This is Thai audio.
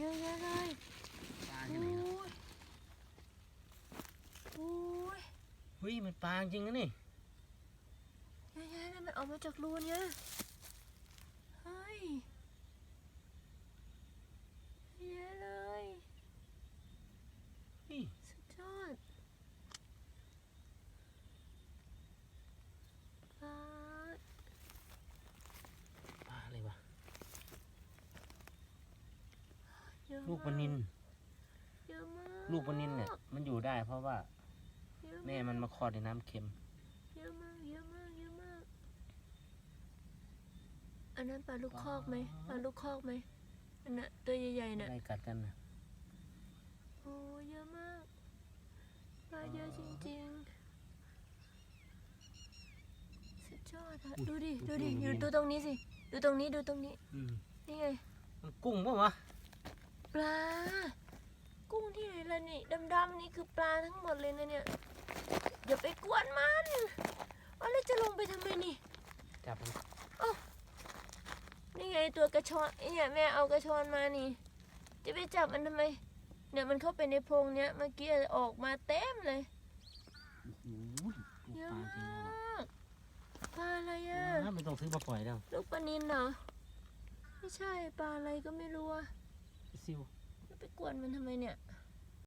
เยอะแยะเลยปลาโอ้ที่ไหนเนาะยโอ้ยเฮ้ยมันปลาจริงนะนี่เยอะแยะเลยมันออกมาจากรูเนี่ยเฮ้ยเยอะแยะเลย เฮ้ย สุดยอดปลา ปลาอะไรวะ เยอะลูกปลานิน เยอะมากลูกปลานินเนี่ย มันอยู่ได้เพราะว่า เยอะแม่มันมาคลอดในน้ำเค็ม เยอะมากเยอะมากเยอะมาก อันนั้นปลาลูกคอกไหมปลาลูกคอกไหมอันน่ะตัวใหญ่ๆน่ะอะไรกัดกันนะโอ้เยอะมากปลาเยอะจริงๆ สุดยอดอะดูดิ ดูดิ อยู่ดูตรงนี้สิ ดูตรงนี้ ดูตรงนี้อืมนี่ไง มันกุ้งปะวะ ปลา กุ้งที่ไหนล่ะนี่ดำๆนี่คือปลาทั้งหมดเลยนะเนี่ยอย่าไปกวนมันว่าแล้วจะลงไปทำไมนี่จับมันนี่ไงตัวกระชอนไอ้เนี่ยแม่เอากระชอนมานี่ จะไปจับมันทำไม เนี่ยมันเข้าไปในโพรงเนี้ยเมื่อกี้ออกมาเต็มเลยโอ้โหลูกเยปอะลาจริงมนะากปลาอะไรอะวะไม่ต้องซื้อมาปล่อยแล้วลูกปลานินเหรอไม่ใช่ปลาอะไรก็ไม่รู้อะ ซิว ไปกวนมันทำไมเนี่ย